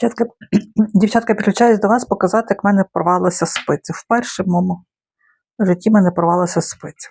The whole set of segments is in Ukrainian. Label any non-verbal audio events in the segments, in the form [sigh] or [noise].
Дівчатка, [clears throat] дівчатка, підключаюсь до вас показати, як в мене порвалася спиця. В моєму житті в мене порвалася спиця.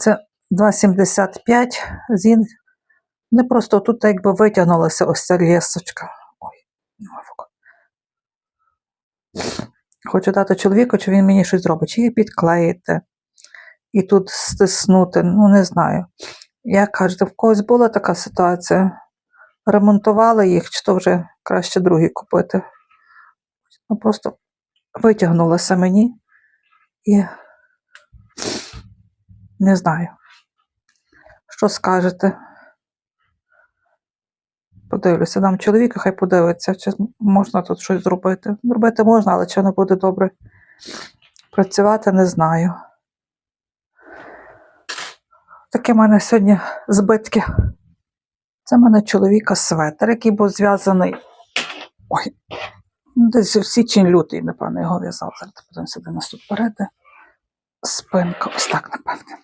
Це 2,75 зін. Не просто тут якби витягнулася ось ця лісочка. Ой. Хочу дати чоловіку, чи він мені щось зробить, чи її підклеїти і тут стиснути. Ну, не знаю. Як кажете, в когось була така ситуація? Ремонтували їх, чи то вже краще другі купити. Ну, просто витягнулася мені і не знаю. Що скажете? Подивлюся, дам чоловіка, хай подивиться, чи можна тут щось зробити. Зробити можна, але чи воно буде добре працювати, не знаю. Таке в мене сьогодні збитки. Це в мене чоловіка светр, який був зв'язаний. Ой, ну, десь в січень лютий, напевно, його в'язав. Зараз подивимося, де нас тут переде. Спинка, ось так, напевне.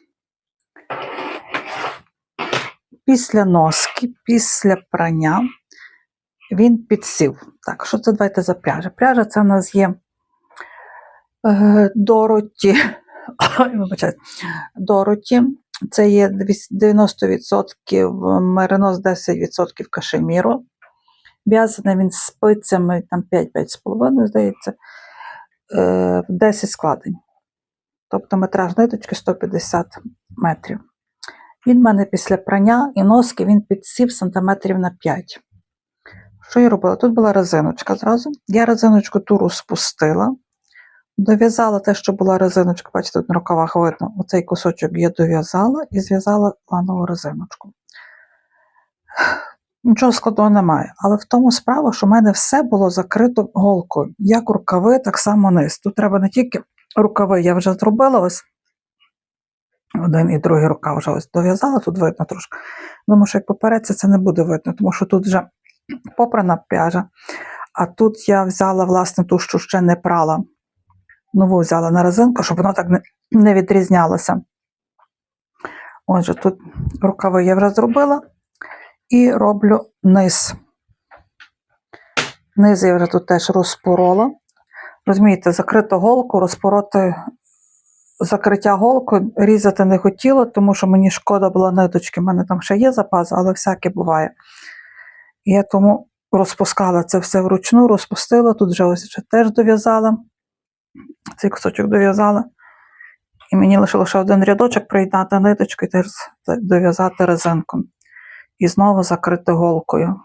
Після носки, після прання він підсів. Так, що це давайте за пряжа? Пряжа це в нас є е, Дороті. [laughs] Дороті. Це є 90% меринос, 10% кашеміру. В'язаний він спицями там 5-5,5, здається, е, в 10 складень. Тобто метраж ниточки 150 метрів. Він в мене після прання і носки він підсів сантиметрів на 5. Що я робила? Тут була резиночка зразу. Я резиночку ту розпустила, дов'язала те, що була резиночка, бачите, тут на рукавах видно, оцей кусочок я дов'язала і зв'язала ланову резиночку. Нічого складного немає, але в тому справа, що в мене все було закрито голкою. Як рукави, так само низ. Тут треба не тільки рукави, я вже зробила ось один і другий рукав вже ось дов'язала, тут видно трошки. Думаю, що як попереться, це не буде видно, тому що тут вже попрана пряжа. А тут я взяла, власне, ту, що ще не прала. Нову взяла на резинку, щоб воно так не, відрізнялося. Отже, тут рукави я вже зробила і роблю низ. Низ я вже тут теж розпорола. Розумієте, закриту голку, розпороти закриття голкою різати не хотіла, тому що мені шкода була ниточки. У мене там ще є запас, але всяке буває. Я тому розпускала це все вручну, розпустила. Тут вже ось вже теж дов'язала. Цей кусочок дов'язала. І мені лишило ще один рядочок приєднати ниточку і теж дов'язати резинком. І знову закрити голкою.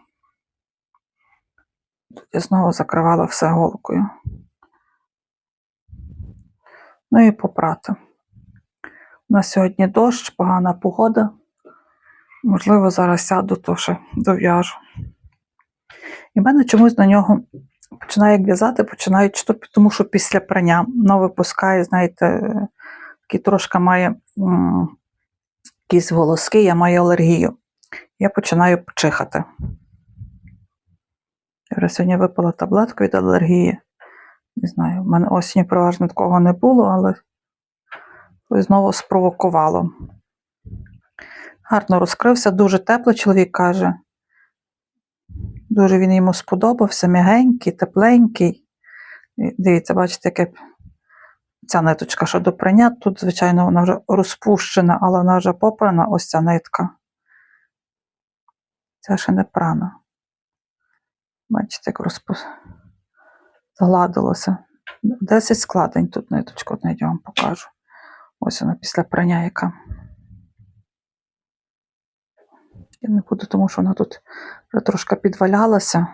Тут я знову закривала все голкою. Ну і попрати. У нас сьогодні дощ, погана погода. Можливо, зараз сяду, то ще дов'яжу. І в мене чомусь на нього починає в'язати, починають, тому що після прання воно випускає, знаєте, такий трошки має якісь волоски, я маю алергію. Я починаю чихати. Я вже сьогодні випила таблетку від алергії. Не знаю, в мене осінню переважно такого не було, але знову спровокувало. Гарно розкрився, дуже теплий чоловік каже. Дуже він йому сподобався, м'ягенький, тепленький. Дивіться, бачите, яке ця ниточка, що до прання. Тут, звичайно, вона вже розпущена, але вона вже попрана, ось ця нитка. Ця ще не прана. Бачите, як розпу... згладилося. 10 складень тут ниточку, навіть я вам покажу. Ось вона після прання яка. Я не буду, тому що вона тут вже трошки підвалялася.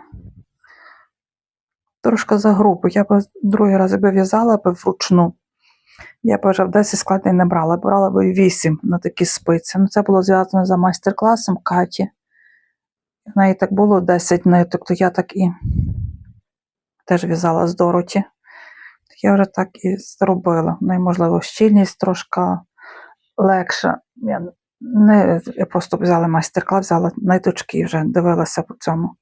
Трошки за грубо. Я б другий раз якби в'язала б вручну. Я б вже в 10 складень не брала, брала б 8 на такі спиці. Ну, це було зв'язано за майстер-класом Каті. В неї так було 10 ниток, то я так і теж в'язала з Дороті. Я вже так і зробила. Можливо, щільність трошки легша. Я, не, я просто взяла майстер-клас, взяла ниточки і вже дивилася по цьому,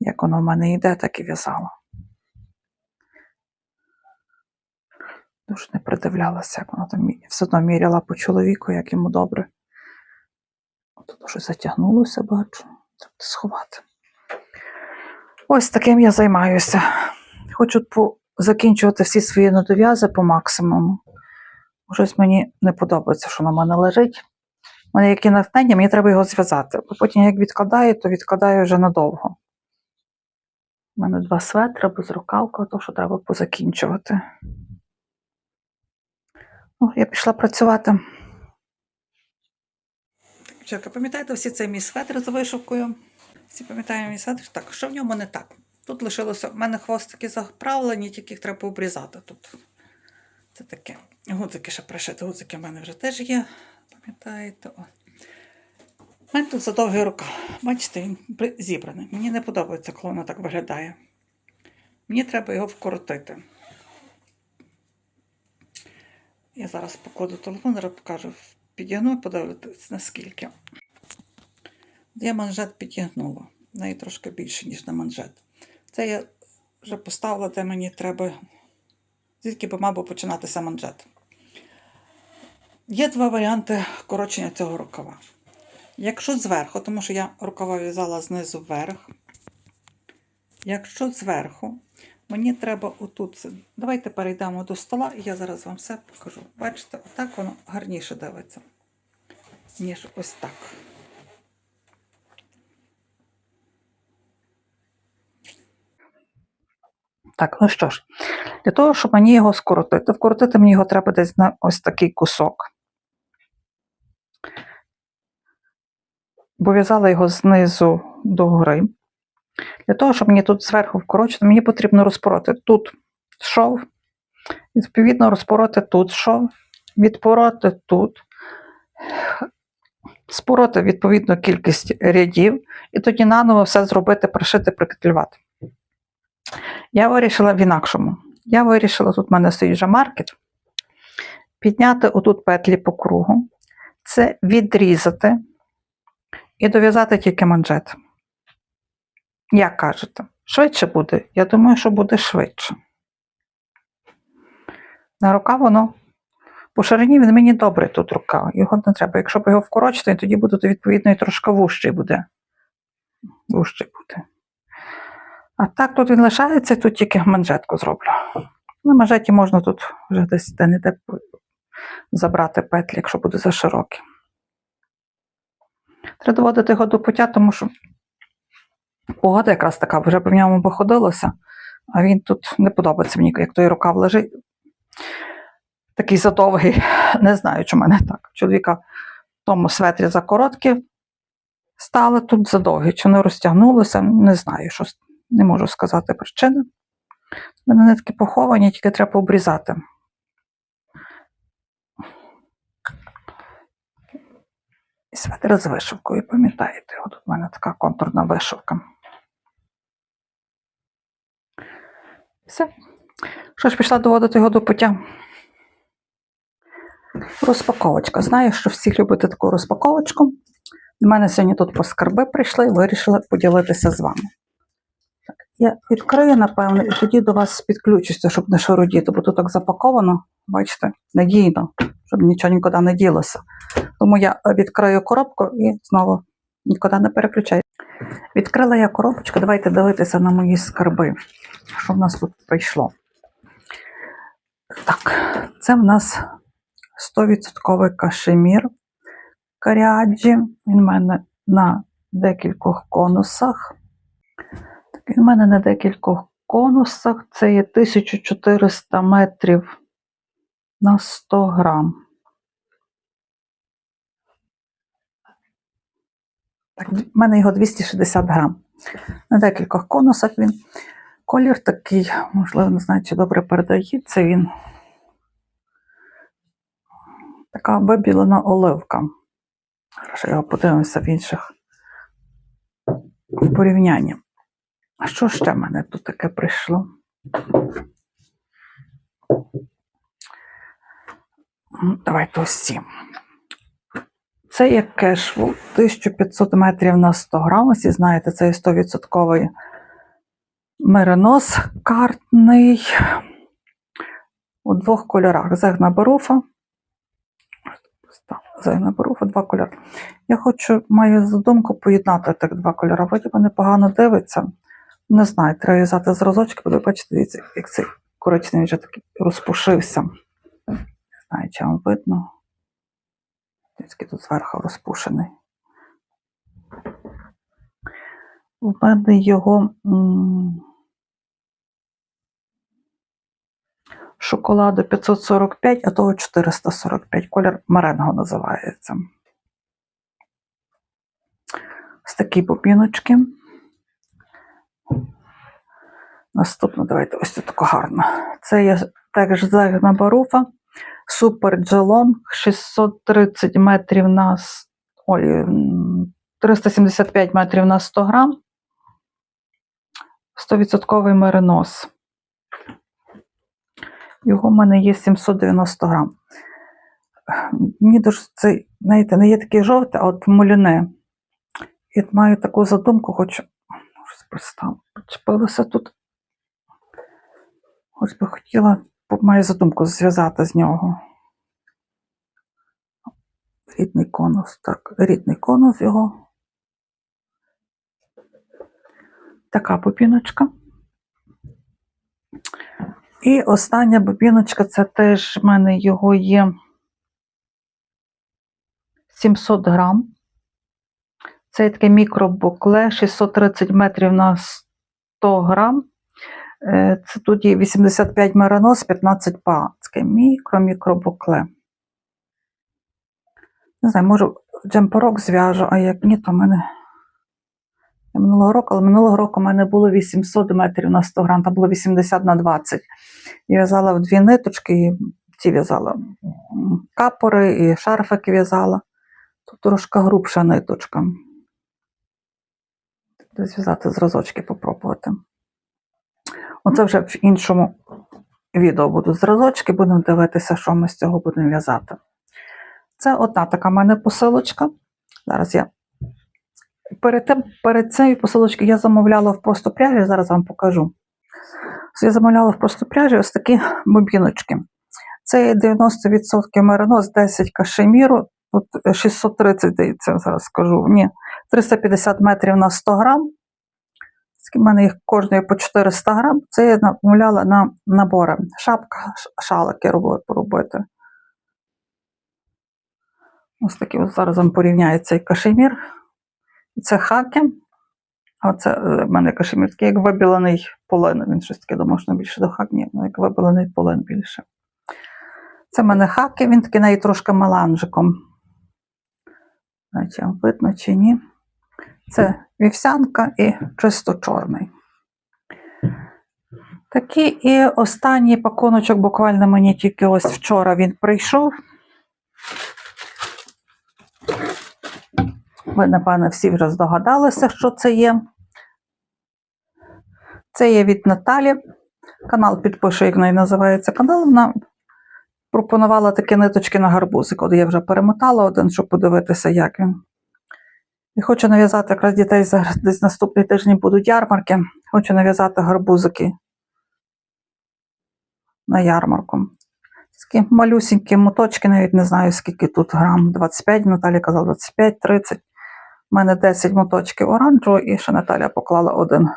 як воно в мене йде, так і в'язала. Дуже не придивлялася, як воно там все одно міряла по чоловіку, як йому добре. Тут щось затягнулося, бачу. Треба сховати. Ось таким я займаюся. Хочу закінчувати всі свої недов'язи по максимуму. Щось мені не подобається, що на мене лежить. У мене яке натхнення, мені треба його зв'язати. Бо Потім, як відкладаю, то відкладаю вже надовго. У мене два светри без рукавка, то що треба позакінчувати. Ну, я пішла працювати. Дівчатка, пам'ятаєте всі цей мій светр з вишивкою? Всі пам'ятаємо мій светр? Так, що в ньому не так? Тут лишилося, в мене хвостики заправлені, тільки їх треба обрізати тут. Це таке. Гудзики ще пришити, гудзики в мене вже теж є. Пам'ятаєте? О. У мене тут задовгий рука. Бачите, він зібраний. Мені не подобається, коли воно так виглядає. Мені треба його вкоротити. Я зараз покладу телефон, зараз покажу. Підігну, подивитися наскільки. Я манжет підігнула. В неї трошки більше, ніж на манжет. Це я вже поставила, де мені треба. Звідки би мав би починатися манжет. Є два варіанти корочення цього рукава. Якщо зверху, тому що я рукава в'язала знизу вверх. Якщо зверху, мені треба отут. Давайте перейдемо до стола, і я зараз вам все покажу. Бачите, отак воно гарніше дивиться, ніж ось так. Так, ну що ж, для того, щоб мені його скоротити, вкоротити мені його треба десь на ось такий кусок. Бо в'язала його знизу до гори. Для того, щоб мені тут зверху вкорочити, мені потрібно розпороти тут шов, відповідно, розпороти тут шов, відпороти тут, спороти відповідно кількість рядів, і тоді наново все зробити, пришити, прикріплювати. Я вирішила в інакшому. Я вирішила, тут в мене стоїть вже маркет, підняти отут петлі по кругу, це відрізати і дов'язати тільки манжет. Як кажете, швидше буде? Я думаю, що буде швидше. На рука воно. По ширині він мені добрий тут рука. Його не треба. Якщо б його вкорочити, тоді буде відповідно і трошки вужчий буде. Вужчий буде. А так тут він лишається, тут тільки манжетку зроблю. На манжеті можна тут вже десь де не де забрати петлі, якщо буде за широкі. Треба доводити його до пуття, тому що погода якраз така, вже б в ньому походилося, а він тут не подобається мені, як той рукав лежить. Такий задовгий. Не знаю, чи в мене так. Чоловіка в тому светрі за короткі стали тут задовгі. Чи не розтягнулося, не знаю, що не можу сказати причини. Мене нитки поховані, тільки треба обрізати. І светр з вишивкою, пам'ятаєте, от у мене така контурна вишивка. Все. Що ж, пішла доводити його до пуття. Розпаковочка. Знаю, що всі любите таку розпаковочку. До мене сьогодні тут по скарби прийшли і вирішила поділитися з вами. Так, я відкрию, напевно, і тоді до вас підключуся, щоб не шарудіти, бо тут так запаковано, бачите, надійно, щоб нічого нікуди не ділося. Тому я відкрию коробку і знову нікуди не переключаю. Відкрила я коробочку, давайте дивитися на мої скарби. Що в нас тут прийшло? Так, це в нас 100% кашемір каріаджі. Він в мене на декількох конусах. Так, він в мене на декількох конусах. Це є 1400 метрів на 100 грам. Так, в мене його 260 грам. На декількох конусах він. Колір такий, можливо, не знаю, чи добре передається він. Така вибілена оливка. Хорошо, його подивимося в інших порівнянні. А що ще в мене тут таке прийшло? Давайте ось. Це є кешву 1500 метрів на 100 грам. Всі знаєте, це 100% меринос картний у двох кольорах. Зегна Баруфа. Зегна Баруфа, два кольори. Я хочу, маю задумку поєднати так два кольори. Вроді би непогано дивиться. Не знаю, треба в'язати зразочки, бо ви бачите, дивіться, як цей коричневий вже такий розпушився. Не знаю, чи вам видно. Тільки тут зверху розпушений. У мене його шоколаду 545, а того 445. Колір маренго називається. Ось такі бобіночки. Наступно, давайте ось це тако гарно. Це є також загна баруфа. Супер джелон 630 метрів на ой, 375 метрів на 100 грам. 100% меринос. Його в мене є 790 грам. Мені дуже цей, знаєте, не є такий жовтий, а от муляне. І маю таку задумку. Щось пристав. Почепилося тут. Ось би хотіла, маю задумку зв'язати з нього. Рідний конус. Так, рідний конус його. Така бобіночка. І остання бобіночка, це теж в мене його є 700 грам. Це таке мікробукле 630 метрів на 100 грам. Е, Це тут є 85 меринос, 15 па. Це мікро-мікробукле. Не знаю, можу джемперок зв'яжу, а як ні, то в мене. Минулого року, але минулого року в мене було 800 метрів на 100 грам, там було 80 на 20. Я в'язала в дві ниточки, і ці в'язала капори і шарфики в'язала. Тут трошки грубша ниточка. Треба зв'язати зразочки, попробувати. Оце вже в іншому відео будуть зразочки, будемо дивитися, що ми з цього будемо в'язати. Це одна така в мене посилочка. Зараз я перед тим, перед цією посилочкою я замовляла в просто пряжі, зараз вам покажу. Я замовляла в просто пряжі ось такі бобіночки. Це є 90% меринос, 10 кашеміру, тут 630, здається, зараз скажу. Ні, 350 метрів на 100 грам. В мене їх кожної по 400 грам. Це я замовляла на набори. Шапка, шалики робити. Ось такі ось зараз вам порівняю цей кашемір. Це хаки. А це е, в мене кашемір такий, як вибілений полин. Він щось таке домашнє більше до хак, ні, ну, як вибілений полин більше. Це в мене хаки, він такий навіть трошки меланжиком. Значить, видно чи ні. Це вівсянка і чисто чорний. Такий і останній пакуночок, буквально мені тільки ось вчора він прийшов. Ви, напевно, всі вже здогадалися, що це є. Це є від Наталі. Канал підпишу, як в неї називається канал. Вона пропонувала такі ниточки на гарбузик. От я вже перемотала один, щоб подивитися, як він. І хочу нав'язати якраз дітей зараз десь наступний тиждень будуть ярмарки. Хочу нав'язати гарбузики на ярмарку. Такі малюсінькі моточки, навіть не знаю, скільки тут грам. 25, Наталя казала 25, 30. У мене 10 моточків оранжевого і ще Наталя поклала один.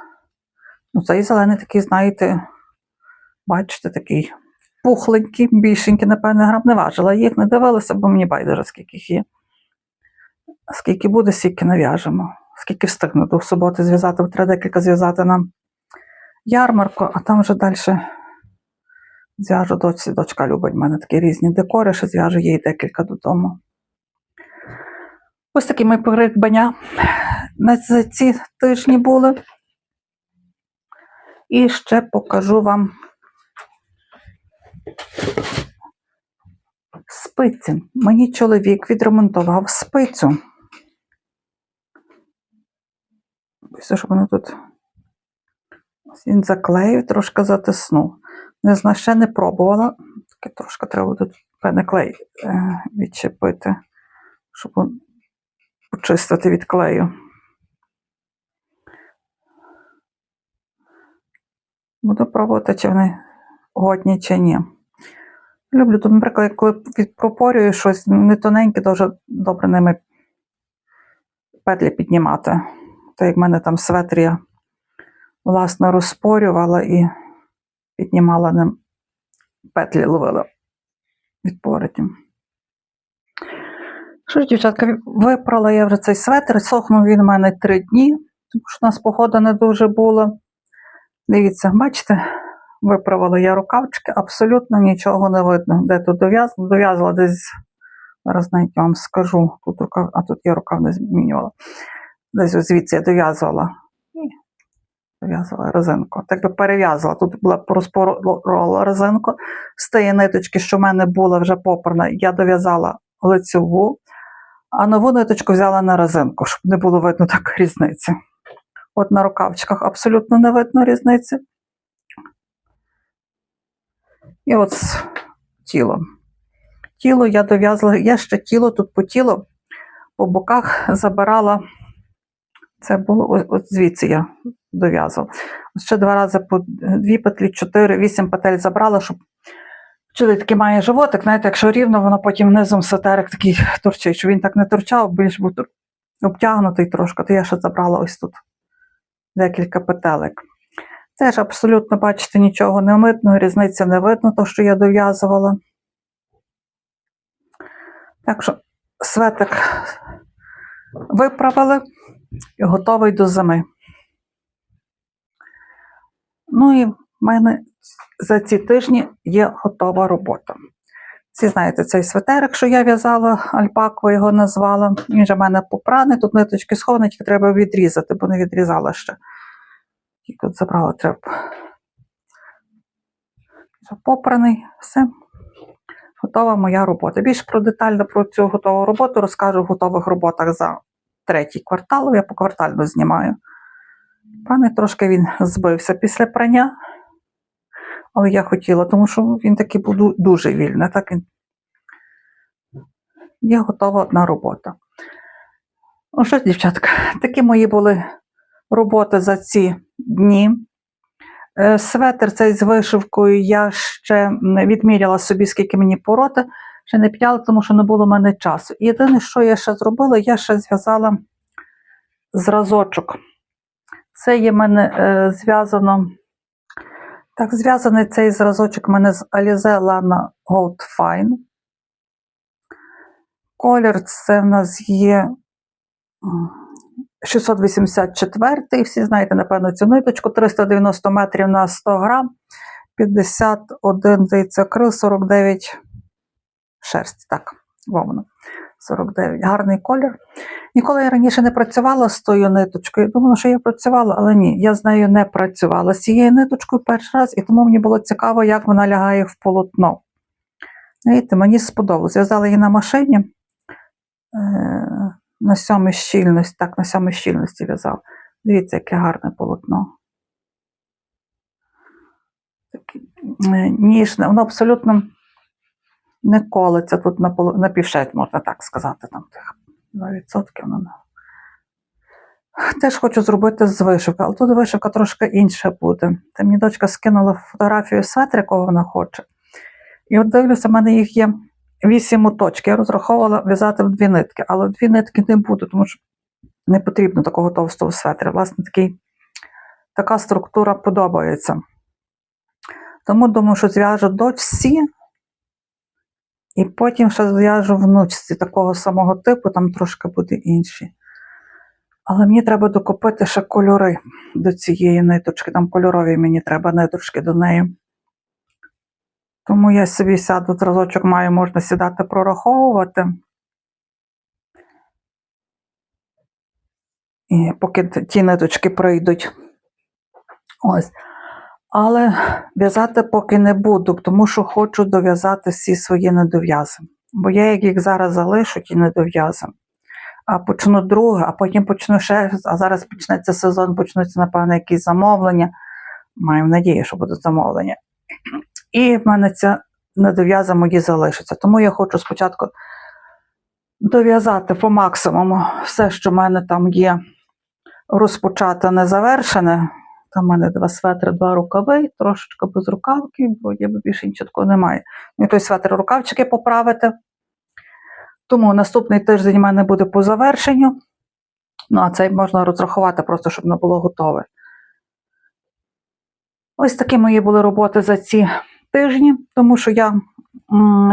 Ну, цей зелений такий, знаєте, бачите, такий пухленький, більшенький, напевне, грам не важила. Їх не дивилася, бо мені байдуже, скільки їх є. Скільки буде, стільки нав'яжемо. Скільки встигну до суботи зв'язати, треба декілька зв'язати на ярмарку, а там вже далі зв'яжу дочці. Дочка любить в мене такі різні декори, що зв'яжу їй декілька додому. Ось такі мої придбання на ці тижні були. І ще покажу вам спиці. Мені чоловік відремонтував спицю. Ось, щоб воно тут. Він заклеїв, трошки затиснув. Не знаю, ще не пробувала. Таке трошки треба тут певне клей е, відчепити, щоб почистити від клею. Буду пробувати, чи вони годні, чи ні. Люблю тут, наприклад, коли відпропорюю щось не тоненьке, дуже добре ними петлі піднімати. Так як в мене там светр власне, розпорювала і піднімала ним петлі ловила від поротів. Що ж, дівчатка, випрала я вже цей светр, сохнув він у мене три дні, тому що у нас погода не дуже була. Дивіться, бачите, виправила я рукавчики, абсолютно нічого не видно. Де тут дов'язано? Дов'язала десь, зараз навіть вам скажу, тут рукав, а тут я рукав не змінювала. Десь звідси я дов'язувала. Дов'язала резинку. Так би перев'язала. Тут була порозпорола резинку. З тієї ниточки, що в мене була вже попарна, я дов'язала лицьову, а нову ниточку взяла на резинку, щоб не було видно так різниці. От на рукавчиках абсолютно не видно різниці. І от з тілом. Тіло я дов'язала, я ще тіло тут по тілу, по боках забирала. Це було ось звідси я дов'язувала. Ще два рази по дві петлі, чотири, вісім петель забрала, щоб Чоловік такий має животик, знаєте, якщо рівно, воно потім низом сатерик такий торчить, що він так не торчав, більш був обтягнутий трошки, то я ще забрала ось тут декілька петелек. Теж абсолютно, бачите, нічого не видно, різниці не видно, то, що я дов'язувала. Так що светик виправили готовий до зими. Ну і в мене за ці тижні є готова робота. Всі знаєте, цей светерик, що я в'язала, альпаку його назвала. Він же в мене попраний, тут ниточки сховані, тільки треба відрізати, бо не відрізала ще. Тільки от забрала треба. Попраний, все. Готова моя робота. Більш про детально про цю готову роботу розкажу в готових роботах за третій квартал. Я поквартально знімаю. Пане трошки він збився після прання, але я хотіла, тому що він такий був дуже вільний. Так він... Є готова одна робота. Ну що дівчатка, такі мої були роботи за ці дні. Е, Светр цей з вишивкою я ще відміряла собі, скільки мені пороти, ще не підняла, тому що не було в мене часу. Єдине, що я ще зробила, я ще зв'язала зразочок. Це є в мене е, зв'язано. Так, зв'язаний цей зразочок у мене з Alize Lana Gold Fine. Колір це в нас є м, 684, всі знаєте, напевно, цю ниточку 390 метрів на 100 грам, 51 здається, крил, 49 шерсть. Так, вовна. 49. Гарний колір. Ніколи я раніше не працювала з тою ниточкою. Думала, що я працювала, але ні, я з нею не працювала. З цією ниточкою перший раз, і тому мені було цікаво, як вона лягає в полотно. Знаєте, мені сподобалось. Зв'язала її на машині е, на сьомій щільності, так, на сьомій щільності в'язав. Дивіться, яке гарне полотно. Е, ніжне, воно абсолютно не колиться тут на, полу- на півшесть, можна так сказати, там тих 2% воно. не- Теж хочу зробити з вишивки, але тут вишивка трошки інша буде. Та мені дочка скинула фотографію светра, якого вона хоче. І от дивлюся, в мене їх є вісім моточків. Я розраховувала в'язати в дві нитки, але дві нитки не буду, тому що не потрібно такого товстого светра. Власне, такий, така структура подобається. Тому думаю, що зв'яжу дочці, і потім ще зв'яжу внучці такого самого типу, там трошки буде інші. Але мені треба докупити ще кольори до цієї ниточки. Там кольорові мені треба ниточки до неї. Тому я собі сяду зразочок маю, можна сідати прораховувати. І поки ті ниточки прийдуть. Ось. Але в'язати поки не буду, тому що хочу дов'язати всі свої недов'язи. Бо я як їх зараз залишу, ті недов'язи. А почну друге, а потім почну ще, а зараз почнеться сезон, почнуться, напевно, якісь замовлення. Маю надію, що будуть замовлення. І в мене ця недов'яза мої залишиться. Тому я хочу спочатку дов'язати по максимуму все, що в мене там є розпочато незавершене. Там в мене два светри, два рукави, трошечки без рукавки, бо я більше нічого немає. Ну, і той светр рукавчики поправити. Тому наступний тиждень в мене буде по завершенню. Ну, а цей можна розрахувати просто, щоб не було готове. Ось такі мої були роботи за ці тижні, тому що я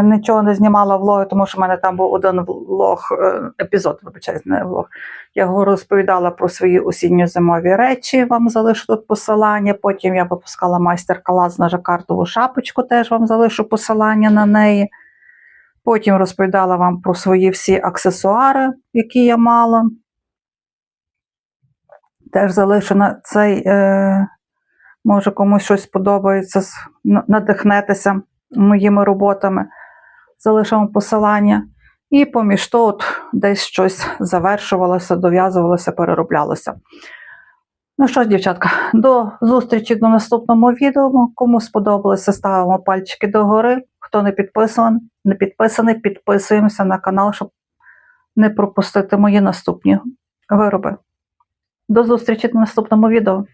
нічого не знімала влоги, тому що в мене там був один влог, е, епізод, вибачаюсь, не влог. Я розповідала про свої осінньо-зимові речі, вам залишу тут посилання. Потім я випускала майстер-клас на жакартову шапочку, теж вам залишу посилання на неї. Потім розповідала вам про свої всі аксесуари, які я мала. Теж залишу на цей, е, може комусь щось сподобається, з- надихнетеся моїми роботами. Залишу вам посилання. І поміж то от десь щось завершувалося, дов'язувалося, перероблялося. Ну що ж, дівчатка, до зустрічі до наступному відео. Кому сподобалося, ставимо пальчики догори. Хто не підписаний, не підписаний, підписуємося на канал, щоб не пропустити мої наступні вироби. До зустрічі в наступному відео.